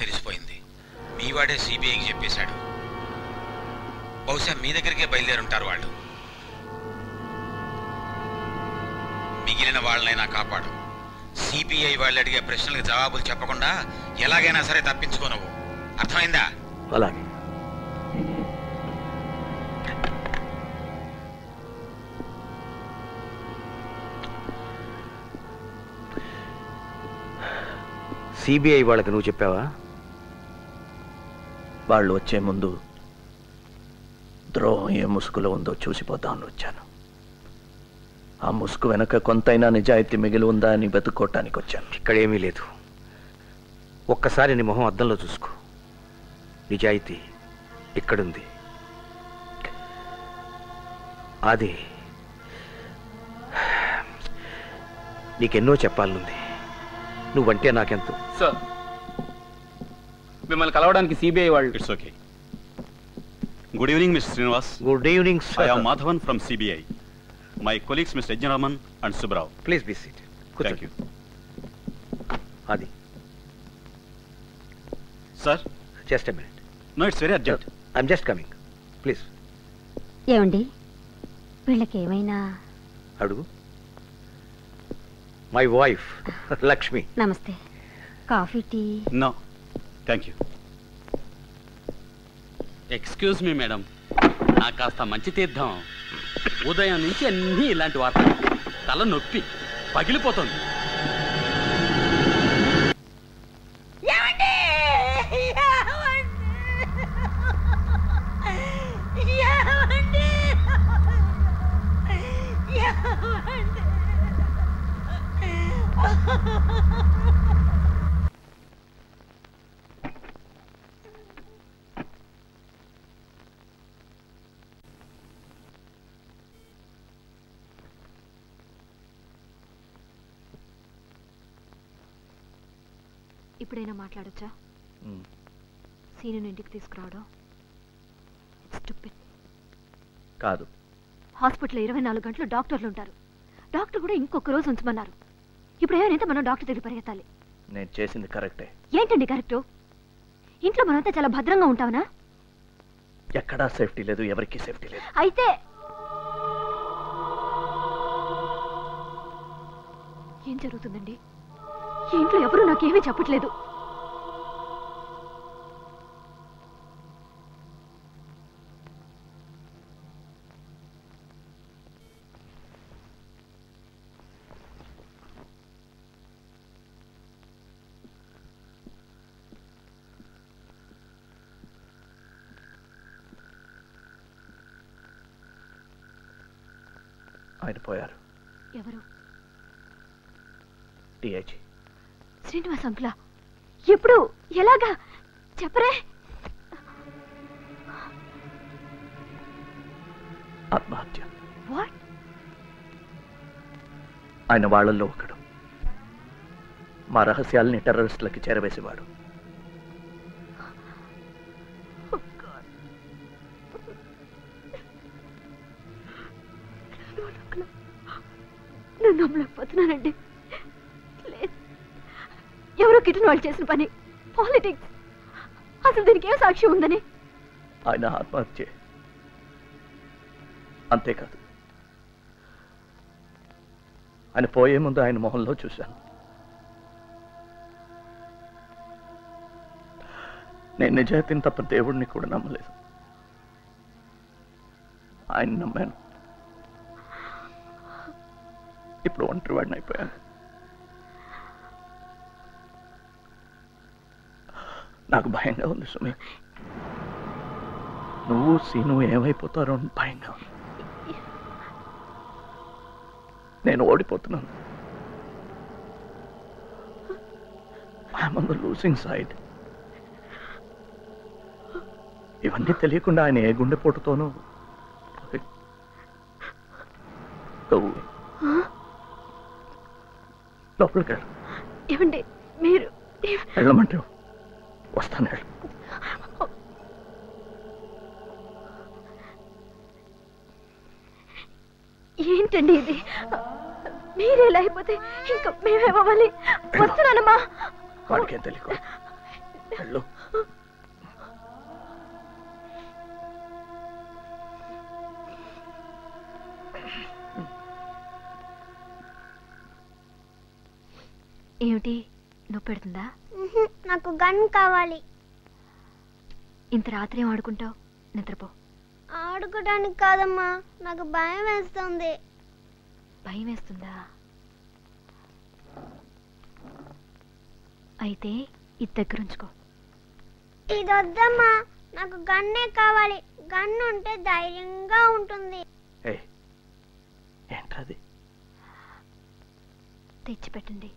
తెలిసిపోయింది. మీ వాడే సిబిఐకి చెప్పేశాడు. బహుశా మీ దగ్గరికే బయలుదేరుంటారు వాళ్ళు. మిగిలిన వాళ్ళనైనా కాపాడు. సిబిఐ వాళ్ళు అడిగే ప్రశ్నలకు జవాబులు చెప్పకుండా ఎలాగైనా సరే తప్పించుకోనవు అర్థమైందా? అలాగే. సిబిఐ వాళ్ళకి నువ్వు చెప్పావా? వాళ్ళు వచ్చే ముందు ద్రోహం ఏ ముసుగులో ఉందో చూసిపోదామని వచ్చాను. ఆ ముసుగు వెనక కొంతైనా నిజాయితీ మిగిలి ఉందా అని వెతుక్కోవటానికి వచ్చాను. ఇక్కడేమీ లేదు. ఒక్కసారి నీ మొహం అద్దంలో చూసుకో. నిజాయితీ ఇక్కడుంది. అది నీకెన్నో చెప్పాలనుంది. నువ్వంటే నాకెంతో. సార్ మిమ్మల్ని కలవడానికి సిబిఐ వాళ్ళు it's okay good evening mister Srinivas good evening I am Madhavan from CBI my colleagues mister Yagnaraman and Subrao please be seat thank you అది sir just a minute no it's very urgent I'm just coming please ఏమండి వీళ్ళకి ఏమైనా అడుగు my wife Lakshmi నమస్తే coffee tea no thank you excuse me madam నాకు కాస్త మంచి తీర్థం. ఉదయం నుంచి అన్నీ ఇలాంటి వార్తలు. తల నొప్పి. పగిలిపోతుంది. ఇప్పుడైనా మాట్లాడొచ్చా? మ్. సీనుని ఇంటికి తీసుకురావడం. కాదు. హాస్పిటల్లో ఇరవై నాలుగు గంటలు డాక్టర్లు ఉంటారు. డాక్టర్ కూడా ఇంకొక రోజు ఉంచమన్నారు. ఇప్పుడు ఏమైనా మనం డాక్టర్ దగ్గర పరిగెత్తాలి. నేను చేసింది కరెక్టే. ఏంటండి కరెక్టు? ఇంట్లో మనంతా చాలా భద్రంగా ఉంటావనా ఎక్కడా సేఫ్టీ లేదు ఎవరికీ సేఫ్టీ లేదు. అయితే ఏం జరుగుతుందండి? ఇంట్లో ఎవరు నాకేమీ చెప్పట్లేదు. ఆయన పోయారు. ఎవరు? డిఐజీ శ్రీనివాస్ అంకులా ఎప్పుడు ఎలాగా? చెప్పరే. ఆత్మహత్య ఆయన వాళ్ళల్లో ఒకడు. మా రహస్యాల్ని టెర్రరిస్టులకి చేరవేసేవాడు. నేను నమ్మలేకపోతున్నానండి. లేదు ఎవరో కిటన్ వాళ్ళు చేసిన పని. పాలిటిక్స్ అసలు దీనికి ఏ సాక్ష్యం ఉందని? ఆయన ఆత్మహత్య అంతేకాదు. ఆయన పోయే ముందు ఆయన మొహంలో చూశాను. నేను నిజాయితీని తప్ప దేవుడిని కూడా నమ్మలేదు. ఆయన నమ్మాను. ఇప్పుడు ఒంటరి వాడిని అయిపోయాను. నాకు భయంగా ఉంది సుమి. నువ్వు సీను ఏమైపోతారో అని భయంగా ఉంది. నేను ఓడిపోతున్నాను. I'm on the losing side. ఇవన్నీ తెలియకుండా ఆయన ఏ గుండెపోటుతోనూ లోపలికి వెళ్ళు ఏమండి మీరు వెళ్ళమంటే వస్తాను ఏంటండి ఇది? మీరే ఇలా అయిపోతే ఇంకా మేమేమవ్వాలి? వస్తున్నానమ్మా. వాడికేం తెలియకు వెళ్ళు. ఏమిటి? నొప్పి పెడుతుందా నాకు గన్ కావాలి. ఇంత రాత్రి ఏం ఆడుకుంటావు? నిద్రపో. ఆడుకోవడానికి కాదమ్మా నాకు భయం వేస్తుంది. భయం వేస్తుందా? అయితే ఇది దగ్గరుంచుకో ఇది వద్దమ్మా నాకు గన్నే కావాలి. గన్ ఉంటే ధైర్యంగా ఉంటుంది. ఏ ఏంట్రది తెచ్చిపెట్టండి.